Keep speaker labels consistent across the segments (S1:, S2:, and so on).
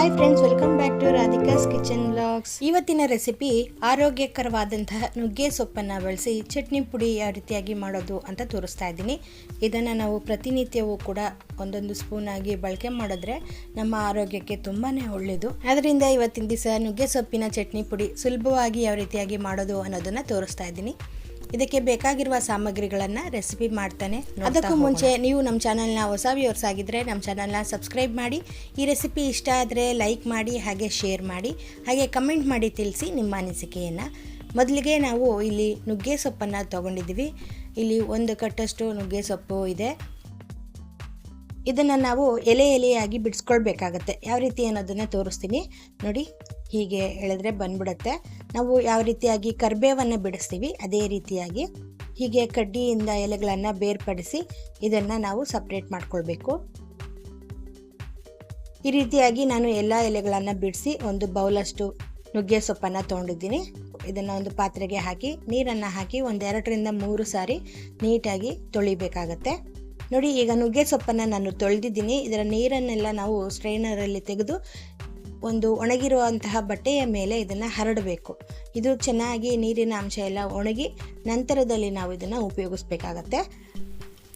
S1: Hi friends welcome back to Radhika's kitchen blogs ಇವತ್ತಿನ recipe ಆರೋಗ್ಯಕರವಾದಂತಹ ನುಗ್ಗೆ ಸೊಪ್ಪನ್ನು ಬಳಸಿ ಚಟ್ನಿ ಪುಡಿ ಯಾವ ರೀತಿಯಾಗಿ ಮಾಡೋದು ಅಂತ ತೋರಿಸ್ತಾ ಇದ್ದೀನಿ. ಇದನ್ನು ನಾವು ಪ್ರತಿನಿತ್ಯವೂ ಕೂಡ ಒಂದೊಂದು ಸ್ಪೂನ್ ಆಗಿ ಬಳಕೆ ಮಾಡಿದ್ರೆ ನಮ್ಮ ಆರೋಗ್ಯಕ್ಕೆ ತುಂಬಾ ಒಳ್ಳೆಯದು ಅದರಿಂದ ಇವತ್ತಿನ ದಿವಸ ನುಗ್ಗೆ ಸೊಪ್ಪಿನ ಚಟ್ನಿ ಪುಡಿ ಸುಲಭವಾಗಿ ಯಾವ ರೀತಿಯಾಗಿ ಮಾಡೋದು ಅನ್ನೋದನ್ನು ತೋರಿಸ್ತಾ ಇದ್ದೀನಿ. ಇದಕ್ಕೆ ಬೇಕಾಗಿರುವ ಸಾಮಗ್ರಿಗಳನ್ನು ರೆಸಿಪಿ ಮಾಡ್ತಾನೆ ಅದಕ್ಕೂ ಮುಂಚೆ ನೀವು ನಮ್ಮ ಚಾನಲ್ನ ಹೊಸ ವ್ಯೂವರ್ಸ್ ಆಗಿದ್ದರೆ ನಮ್ಮ ಚಾನಲ್ನ ಸಬ್ಸ್ಕ್ರೈಬ್ ಮಾಡಿ. ಈ ರೆಸಿಪಿ ಇಷ್ಟ ಆದರೆ ಲೈಕ್ ಮಾಡಿ ಹಾಗೆ ಶೇರ್ ಮಾಡಿ. ಹಾಗೆ ಕಮೆಂಟ್ ಮಾಡಿ ತಿಳಿಸಿ ನಿಮ್ಮ ಅನಿಸಿಕೆಯನ್ನು. ಮೊದಲಿಗೆ ನಾವು ಇಲ್ಲಿ ನುಗ್ಗೆ ಸೊಪ್ಪನ್ನು ತೊಗೊಂಡಿದ್ದೀವಿ. ಇಲ್ಲಿ ಒಂದು ಕಟ್ಟಷ್ಟು ನುಗ್ಗೆ ಸೊಪ್ಪು ಇದೆ. ಇದನ್ನು ನಾವು ಎಲೆ ಎಲೆಯಾಗಿ ಬಿಡಿಸ್ಕೊಳ್ಬೇಕಾಗತ್ತೆ. ಯಾವ ರೀತಿ ಅನ್ನೋದನ್ನು ತೋರಿಸ್ತೀನಿ. ನೋಡಿ, ಹೀಗೆ ಎಳೆದ್ರೆ ಬಂದ್ಬಿಡುತ್ತೆ. ನಾವು ಯಾವ ರೀತಿಯಾಗಿ ಕರ್ಬೇವನ್ನು ಬಿಡಿಸ್ತೀವಿ, ಅದೇ ರೀತಿಯಾಗಿ ಹೀಗೆ ಕಡ್ಡಿಯಿಂದ ಎಲೆಗಳನ್ನು ಬೇರ್ಪಡಿಸಿ ಇದನ್ನು ನಾವು ಸಪ್ರೇಟ್ ಮಾಡ್ಕೊಳ್ಬೇಕು. ಈ ರೀತಿಯಾಗಿ ನಾನು ಎಲ್ಲ ಎಲೆಗಳನ್ನು ಬಿಡಿಸಿ ಒಂದು ಬೌಲಷ್ಟು ನುಗ್ಗೆ ಸೊಪ್ಪನ್ನು ತೊಗೊಂಡಿದ್ದೀನಿ. ಇದನ್ನು ಒಂದು ಪಾತ್ರೆಗೆ ಹಾಕಿ, ನೀರನ್ನು ಹಾಕಿ ಒಂದೆರಡರಿಂದ ಮೂರು ಸಾರಿ ನೀಟಾಗಿ ತೊಳಿಬೇಕಾಗತ್ತೆ. ನೋಡಿ, ಈಗ ನುಗ್ಗೆ ಸೊಪ್ಪನ್ನು ನಾನು ತೊಳೆದಿದ್ದೀನಿ. ಇದರ ನೀರನ್ನೆಲ್ಲ ನಾವು ಸ್ಟ್ರೈನರಲ್ಲಿ ತೆಗೆದು ಒಂದು ಒಣಗಿರುವಂತಹ ಬಟ್ಟೆಯ ಮೇಲೆ ಇದನ್ನು ಹರಡಬೇಕು. ಇದು ಚೆನ್ನಾಗಿ ನೀರಿನ ಅಂಶ ಎಲ್ಲ ಒಣಗಿ ನಂತರದಲ್ಲಿ ನಾವು ಇದನ್ನು ಉಪಯೋಗಿಸ್ಬೇಕಾಗತ್ತೆ.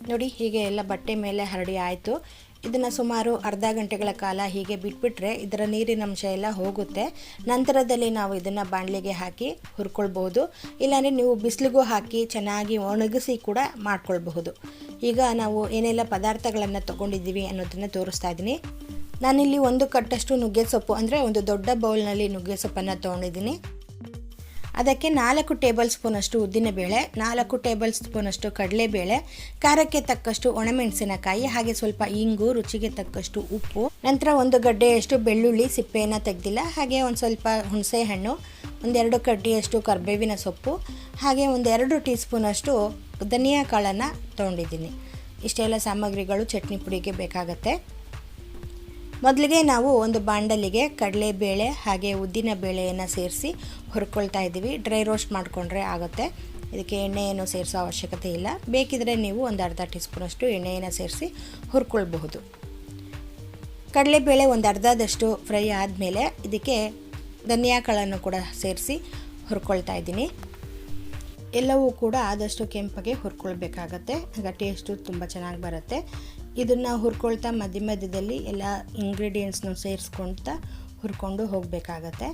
S1: ನೋಡಿ, ಹೀಗೆ ಎಲ್ಲ ಬಟ್ಟೆ ಮೇಲೆ ಹರಡಿ ಆಯಿತು. ಇದನ್ನು ಸುಮಾರು ಅರ್ಧ ಗಂಟೆಗಳ ಕಾಲ ಹೀಗೆ ಬಿಟ್ಬಿಟ್ರೆ ಇದರ ನೀರಿನ ಅಂಶ ಎಲ್ಲ ಹೋಗುತ್ತೆ. ನಂತರದಲ್ಲಿ ನಾವು ಇದನ್ನು ಬಾಣಲೆಗೆ ಹಾಕಿ ಹುರ್ಕೊಳ್ಬಹುದು. ಇಲ್ಲಾಂದರೆ ನೀವು ಬಿಸಿಲಿಗೂ ಹಾಕಿ ಚೆನ್ನಾಗಿ ಒಣಗಿಸಿ ಕೂಡ ಮಾಡ್ಕೊಳ್ಬಹುದು. ಈಗ ನಾವು ಏನೆಲ್ಲ ಪದಾರ್ಥಗಳನ್ನು ತೊಗೊಂಡಿದ್ದೀವಿ ಅನ್ನೋದನ್ನು ತೋರಿಸ್ತಾ ಇದ್ದೀನಿ. ನಾನಿಲ್ಲಿ ಒಂದು ಕಟ್ಟಷ್ಟು ನುಗ್ಗೆ ಸೊಪ್ಪು, ಅಂದರೆ ಒಂದು ದೊಡ್ಡ ಬೌಲ್ನಲ್ಲಿ ನುಗ್ಗೆ ಸೊಪ್ಪನ್ನು ತೊಗೊಂಡಿದ್ದೀನಿ. ಅದಕ್ಕೆ ನಾಲ್ಕು ಟೇಬಲ್ ಸ್ಪೂನಷ್ಟು ಉದ್ದಿನಬೇಳೆ, ನಾಲ್ಕು ಟೇಬಲ್ ಸ್ಪೂನಷ್ಟು ಕಡಲೆಬೇಳೆ, ಖಾರಕ್ಕೆ ತಕ್ಕಷ್ಟು ಒಣಮೆಣಸಿನಕಾಯಿ, ಹಾಗೆ ಸ್ವಲ್ಪ ಇಂಗು, ರುಚಿಗೆ ತಕ್ಕಷ್ಟು ಉಪ್ಪು, ನಂತರ ಒಂದು ಗಡ್ಡೆಯಷ್ಟು ಬೆಳ್ಳುಳ್ಳಿ ಸಿಪ್ಪೆಯನ್ನು ತೆಗೆದಿಲ್ಲ, ಹಾಗೆ ಒಂದು ಸ್ವಲ್ಪ ಹುಣಸೆ ಹಣ್ಣು ಒಂದೆರಡು ಕಡ್ಡಿಯಷ್ಟು ಕರ್ಬೇವಿನ ಸೊಪ್ಪು, ಹಾಗೆ ಒಂದೆರಡು ಟೀ ಸ್ಪೂನಷ್ಟು ಧನಿಯಾ ಕಾಳನ್ನು ತೊಗೊಂಡಿದ್ದೀನಿ. ಇಷ್ಟೆಲ್ಲ ಸಾಮಗ್ರಿಗಳು, ಚಟ್ನಿ ಪುಡಿಗೆ ಬೇಕಾಗತ್ತೆ. ಮೊದಲಿಗೆ ನಾವು ಒಂದು ಬಾಂಡಲಿಗೆ ಕಡಲೆಬೇಳೆ ಹಾಗೆ ಉದ್ದಿನ ಬೇಳೆಯನ್ನು ಸೇರಿಸಿ ಹುರ್ಕೊಳ್ತಾ ಇದ್ದೀವಿ. ಡ್ರೈ ರೋಸ್ಟ್ ಮಾಡಿಕೊಂಡ್ರೆ ಆಗುತ್ತೆ. ಇದಕ್ಕೆ ಎಣ್ಣೆಯನ್ನು ಸೇರಿಸೋ ಅವಶ್ಯಕತೆ ಇಲ್ಲ. ಬೇಕಿದ್ರೆ ನೀವು ಒಂದು ಅರ್ಧ ಟೀ ಸ್ಪೂನಷ್ಟು ಎಣ್ಣೆಯನ್ನು ಸೇರಿಸಿ ಹುರ್ಕೊಳ್ಬಹುದು. ಕಡಲೆಬೇಳೆ ಒಂದು ಅರ್ಧದಷ್ಟು ಫ್ರೈ ಆದಮೇಲೆ ಇದಕ್ಕೆ ಧನಿಯಾ ಕಾಳನ್ನು ಕೂಡ ಸೇರಿಸಿ ಹುರ್ಕೊಳ್ತಾ ಇದ್ದೀನಿ. ಎಲ್ಲವೂ ಕೂಡ ಆದಷ್ಟು ಕೆಂಪಗೆ ಹುರ್ಕೊಳ್ಬೇಕಾಗತ್ತೆ. ಆಗ ಟೇಸ್ಟು ತುಂಬ ಚೆನ್ನಾಗಿ ಬರುತ್ತೆ. ಇದನ್ನು ಹುರ್ಕೊಳ್ತಾ ಮಧ್ಯ ಮಧ್ಯದಲ್ಲಿ ಎಲ್ಲ ಇಂಗ್ರೀಡಿಯೆಂಟ್ಸ್ನು ಸೇರಿಸ್ಕೊಳ್ತಾ ಹುರ್ಕೊಂಡು ಹೋಗಬೇಕಾಗತ್ತೆ.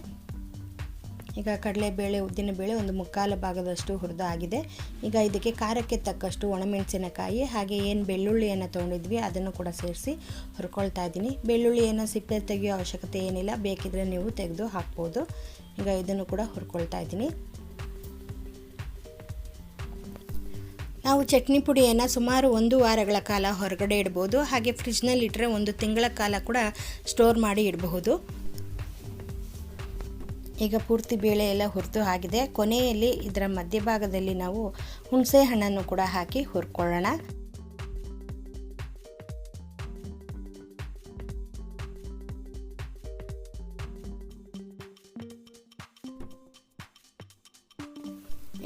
S1: ಈಗ ಕಡಲೆಬೇಳೆ, ಉದ್ದಿನಬೇಳೆ ಒಂದು ಮುಕ್ಕಾಲು ಭಾಗದಷ್ಟು ಹುರಿದು ಆಗಿದೆ ಈಗ ಇದಕ್ಕೆ ಖಾರಕ್ಕೆ ತಕ್ಕಷ್ಟು ಒಣಮೆಣಸಿನಕಾಯಿ, ಹಾಗೆ ಏನು ಬೆಳ್ಳುಳ್ಳಿಯನ್ನು ತೊಗೊಂಡಿದ್ವಿ ಅದನ್ನು ಕೂಡ ಸೇರಿಸಿ ಹುರ್ಕೊಳ್ತಾ ಇದ್ದೀನಿ. ಬೆಳ್ಳುಳ್ಳಿಯನ್ನು ಸಿಪ್ಪೆ ತೆಗೆಯೋ ಅವಶ್ಯಕತೆ ಏನಿಲ್ಲ, ಬೇಕಿದ್ರೆ ನೀವು ತೆಗೆದು ಹಾಕ್ಬೋದು. ಈಗ ಇದನ್ನು ಕೂಡ ಹುರ್ಕೊಳ್ತಾ ಇದ್ದೀನಿ. ನಾವು ಚಟ್ನಿ ಪುಡಿಯನ್ನು ಸುಮಾರು ಒಂದು ವಾರಗಳ ಕಾಲ ಹೊರಗಡೆ ಇಡ್ಬೋದು. ಹಾಗೆ ಫ್ರಿಜ್ನಲ್ಲಿ ಇಟ್ಟರೆ ಒಂದು ತಿಂಗಳ ಕಾಲ ಕೂಡ ಸ್ಟೋರ್ ಮಾಡಿ ಇಡಬಹುದು. ಈಗ ಪೂರ್ತಿ ಬೇಳೆ ಎಲ್ಲ ಹುರಿದು ಆಗಿದೆ. ಕೊನೆಯಲ್ಲಿ ಇದರ ಮಧ್ಯಭಾಗದಲ್ಲಿ ನಾವು ಹುಣಸೆ ಹಣ್ಣನ್ನು ಕೂಡ ಹಾಕಿ ಹುರ್ಕೊಳ್ಳೋಣ.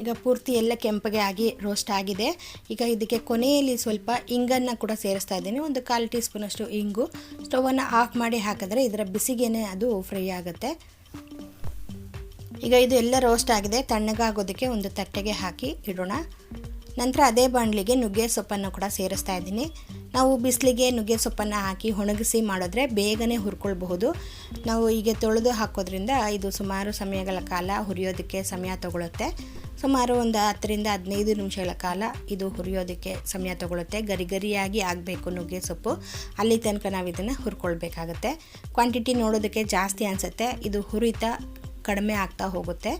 S1: ಈಗ ಪೂರ್ತಿ ಎಲ್ಲ ಕೆಂಪಗೆ ಆಗಿ ರೋಸ್ಟ್ ಆಗಿದೆ. ಈಗ ಇದಕ್ಕೆ ಕೊನೆಯಲ್ಲಿ ಸ್ವಲ್ಪ ಇಂಗನ್ನು ಕೂಡ ಸೇರಿಸ್ತಾ ಇದ್ದೀನಿ. ಒಂದು ಕಾಲು ಟೀ ಸ್ಪೂನಷ್ಟು ಇಂಗು ಸ್ಟೌವನ್ನು ಆಫ್ ಮಾಡಿ ಹಾಕಿದ್ರೆ ಇದರ ಬಿಸಿಗೇನೆ ಅದು ಫ್ರೈ ಆಗುತ್ತೆ. ಈಗ ಇದು ಎಲ್ಲ ರೋಸ್ಟ್ ಆಗಿದೆ. ತಣ್ಣಗಾಗೋದಕ್ಕೆ ಒಂದು ತಟ್ಟೆಗೆ ಹಾಕಿ ಇಡೋಣ. ನಂತರ ಅದೇ ಬಾಣಲಿಗೆ ನುಗ್ಗೆ ಸೊಪ್ಪನ್ನು ಕೂಡ ಸೇರಿಸ್ತಾ ಇದ್ದೀನಿ. ನಾವು ಬಿಸಿಲಿಗೆ ನುಗ್ಗೆ ಸೊಪ್ಪನ್ನು ಹಾಕಿ ಒಣಗಿಸಿ ಮಾಡಿದ್ರೆ ಬೇಗನೆ ಹುರ್ಕೊಳ್ಬಹುದು. ನಾವು ಹೀಗೆ ತೊಳೆದು ಹಾಕೋದ್ರಿಂದ ಇದು ಸುಮಾರು ಸಮಯಗಳ ಕಾಲ ಹುರಿಯೋದಕ್ಕೆ ಸಮಯ ತಗೊಳುತ್ತೆ. ಸುಮಾರು ಒಂದು ಹತ್ತರಿಂದ ಹದಿನೈದು ನಿಮಿಷಗಳ ಕಾಲ ಇದು ಹುರಿಯೋದಕ್ಕೆ ಸಮಯ ತಗೊಳುತ್ತೆ. ಗರಿ ಗರಿಯಾಗಿ ಆಗಬೇಕು ನುಗ್ಗೆ ಸೊಪ್ಪು. ಅಲ್ಲಿ ತನಕ ನಾವು ಇದನ್ನು ಹುರ್ಕೊಳ್ಬೇಕಾಗತ್ತೆ. ಕ್ವಾಂಟಿಟಿ ನೋಡೋದಕ್ಕೆ ಜಾಸ್ತಿ ಅನಿಸುತ್ತೆ. ಇದು ಹುರಿತಾ ಕಡಿಮೆ ಆಗ್ತಾ ಹೋಗುತ್ತೆ.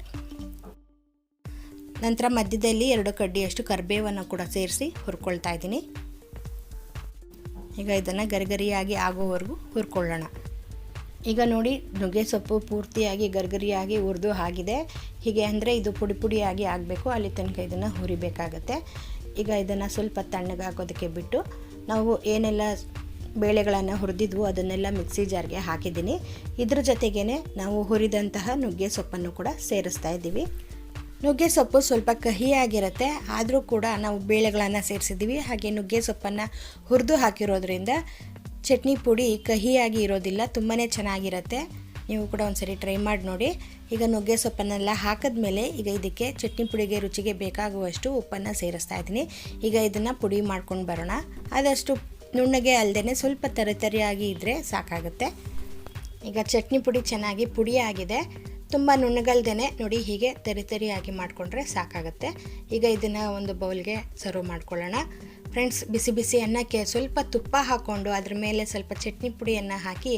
S1: ನಂತರ ಮಧ್ಯದಲ್ಲಿ ಎರಡು ಕಡ್ಡಿಯಷ್ಟು ಕರಿಬೇವನ್ನು ಕೂಡ ಸೇರಿಸಿ ಹುರ್ಕೊಳ್ತಾ ಇದ್ದೀನಿ. ಈಗ ಇದನ್ನು ಗರಿಗರಿಯಾಗಿ ಆಗೋವರೆಗೂ ಹುರ್ಕೊಳ್ಳೋಣ. ಈಗ ನೋಡಿ, ನುಗ್ಗೆ ಸೊಪ್ಪು ಪೂರ್ತಿಯಾಗಿ ಗರ್ಗರಿಯಾಗಿ ಹುರಿದು ಆಗಿದೆ. ಹೀಗೆ ಅಂದರೆ ಇದು ಪುಡಿ ಪುಡಿಯಾಗಿ ಆಗಬೇಕು. ಅಲ್ಲಿ ತನಕ ಇದನ್ನು ಹುರಿಬೇಕಾಗತ್ತೆ. ಈಗ ಇದನ್ನು ಸ್ವಲ್ಪ ತಣ್ಣಗಾಗೋದಕ್ಕೆ ಬಿಟ್ಟು ನಾವು ಏನೆಲ್ಲ ಬೇಳೆಗಳನ್ನು ಹುರಿದಿದ್ವು ಅದನ್ನೆಲ್ಲ ಮಿಕ್ಸಿ ಜಾರ್ಗೆ ಹಾಕಿದ್ದೀನಿ. ಇದ್ರ ಜೊತೆಗೇ ನಾವು ಹುರಿದಂತಹ ನುಗ್ಗೆ ಸೊಪ್ಪನ್ನು ಕೂಡ ಸೇರಿಸ್ತಾ ಇದ್ದೀವಿ. ನುಗ್ಗೆ ಸೊಪ್ಪು ಸ್ವಲ್ಪ ಕಹಿಯಾಗಿರುತ್ತೆ ಆದರೂ ಕೂಡ ನಾವು ಬೇಳೆಗಳನ್ನು ಸೇರಿಸಿದ್ದೀವಿ. ಹಾಗೆ ನುಗ್ಗೆ ಸೊಪ್ಪನ್ನು ಹುರಿದು ಹಾಕಿರೋದ್ರಿಂದ ಚಟ್ನಿ ಪುಡಿ ಕಹಿಯಾಗಿ ಇರೋದಿಲ್ಲ ತುಂಬಾ ಚೆನ್ನಾಗಿರುತ್ತೆ. ನೀವು ಕೂಡ ಒಂದ್ಸರಿ ಟ್ರೈ ಮಾಡಿ ನೋಡಿ. ಈಗ ನುಗ್ಗೆ ಸೊಪ್ಪನ್ನೆಲ್ಲ ಹಾಕಿದ್ಮೇಲೆ ಈಗ ಇದಕ್ಕೆ ಚಟ್ನಿ ಪುಡಿಗೆ ರುಚಿಗೆ ಬೇಕಾಗುವಷ್ಟು ಉಪ್ಪನ್ನು ಸೇರಿಸ್ತಾ ಇದ್ದೀನಿ. ಈಗ ಇದನ್ನು ಪುಡಿ ಮಾಡ್ಕೊಂಡು ಬರೋಣ. ಆದಷ್ಟು ನುಣ್ಣಗೆ ಅಲ್ಲದೇ ಸ್ವಲ್ಪ ತರಿತರಿಯಾಗಿ ಇದ್ದರೆ ಸಾಕಾಗುತ್ತೆ. ಈಗ ಚಟ್ನಿ ಪುಡಿ ಚೆನ್ನಾಗಿ ಪುಡಿಯಾಗಿದೆ ತುಂಬ ನುಣ್ಣಗಲ್ದೇ ನೋಡಿ ಹೀಗೆ ತೆರಿ ತರಿಯಾಗಿ ಮಾಡಿಕೊಂಡ್ರೆ ಸಾಕಾಗುತ್ತೆ. ಈಗ ಇದನ್ನು ಒಂದು ಬೌಲ್ಗೆ ಸರ್ವ್ ಮಾಡ್ಕೊಳ್ಳೋಣ. ಫ್ರೆಂಡ್ಸ್, ಬಿಸಿ ಬಿಸಿ ಅನ್ನಕ್ಕೆ ಸ್ವಲ್ಪ ತುಪ್ಪ ಹಾಕ್ಕೊಂಡು ಅದ್ರ ಮೇಲೆ ಸ್ವಲ್ಪ ಚಟ್ನಿ ಪುಡಿಯನ್ನು ಹಾಕಿ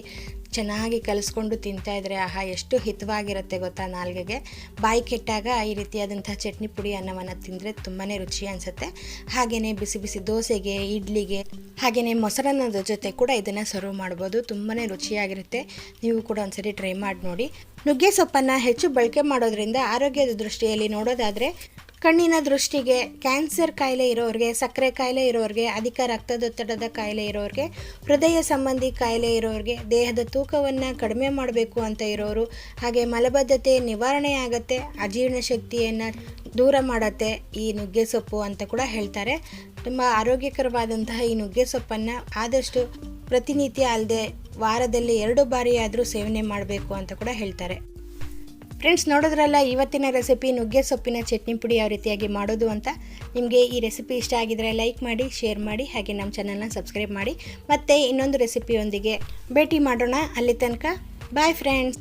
S1: ಚೆನ್ನಾಗಿ ಕಲಿಸ್ಕೊಂಡು ತಿಂತಾಯಿದ್ರೆ ಆಹಾ, ಎಷ್ಟು ಹಿತವಾಗಿರುತ್ತೆ ಗೊತ್ತಾ ನಾಲ್ಗೆಗೆ. ಬಾಯಿ ಕೆಟ್ಟಾಗ ಈ ರೀತಿಯಾದಂಥ ಚಟ್ನಿ ಪುಡಿ ಅನ್ನವನ್ನು ತಿಂದರೆ ತುಂಬಾ ರುಚಿ ಅನಿಸುತ್ತೆ. ಹಾಗೆಯೇ ಬಿಸಿ ಬಿಸಿ ದೋಸೆಗೆ, ಇಡ್ಲಿಗೆ ಹಾಗೆಯೇ ಮೊಸರನ್ನದ ಜೊತೆ ಕೂಡ ಇದನ್ನು ಸರ್ವ್ ಮಾಡ್ಬೋದು. ತುಂಬಾ ರುಚಿಯಾಗಿರುತ್ತೆ. ನೀವು ಕೂಡ ಒಂದ್ಸರಿ ಟ್ರೈ ಮಾಡಿ ನೋಡಿ. ನುಗ್ಗೆ ಸೊಪ್ಪನ್ನು ಹೆಚ್ಚು ಬಳಕೆ ಮಾಡೋದ್ರಿಂದ ಆರೋಗ್ಯದ ದೃಷ್ಟಿಯಲ್ಲಿ ನೋಡೋದಾದರೆ, ಕಣ್ಣಿನ ದೃಷ್ಟಿಗೆ ಕ್ಯಾನ್ಸರ್ ಕಾಯಿಲೆ ಇರೋರಿಗೆ, ಸಕ್ಕರೆ ಕಾಯಿಲೆ ಇರೋರಿಗೆ, ಅಧಿಕ ರಕ್ತದೊತ್ತಡದ ಕಾಯಿಲೆ ಇರೋರಿಗೆ, ಹೃದಯ ಸಂಬಂಧಿ ಕಾಯಿಲೆ ಇರೋರಿಗೆ, ದೇಹದ ತೂಕವನ್ನು ಕಡಿಮೆ ಮಾಡಬೇಕು ಅಂತ ಇರೋರು, ಹಾಗೆ ಮಲಬದ್ಧತೆ ನಿವಾರಣೆ ಆಗುತ್ತೆ ಅಜೀರ್ಣ ಶಕ್ತಿಯನ್ನು ದೂರ ಮಾಡುತ್ತೆ ಈ ನುಗ್ಗೆ ಸೊಪ್ಪು ಅಂತ ಕೂಡ ಹೇಳ್ತಾರೆ. ತುಂಬ ಆರೋಗ್ಯಕರವಾದಂತಹ ಈ ನುಗ್ಗೆ ಸೊಪ್ಪನ್ನು ಆದಷ್ಟು ಪ್ರತಿನಿತ್ಯ ಅಲ್ಲದೆ ವಾರದಲ್ಲಿ ಎರಡು ಬಾರಿಯಾದರೂ ಸೇವನೆ ಮಾಡಬೇಕು ಅಂತ ಕೂಡ ಹೇಳ್ತಾರೆ. ಫ್ರೆಂಡ್ಸ್, ನೋಡಿದ್ರಲ್ಲ, ಇವತ್ತಿನ ರೆಸಿಪಿ ನುಗ್ಗೆ ಸೊಪ್ಪಿನ ಚಟ್ನಿ ಪುಡಿ ಯಾವ ರೀತಿಯಾಗಿ ಮಾಡೋದು ಅಂತ? ನಿಮಗೆ ಈ ರೆಸಿಪಿ ಇಷ್ಟ ಆಗಿದರೆ ಲೈಕ್ ಮಾಡಿ, ಶೇರ್ ಮಾಡಿ, ಹಾಗೆ ನಮ್ಮ ಚಾನಲ್ನ ಸಬ್ಸ್ಕ್ರೈಬ್ ಮಾಡಿ. ಮತ್ತೆ ಇನ್ನೊಂದು ರೆಸಿಪಿಯೊಂದಿಗೆ ಭೇಟಿ ಮಾಡೋಣ. ಅಲ್ಲಿ ತನಕ ಬಾಯ್ ಫ್ರೆಂಡ್ಸ್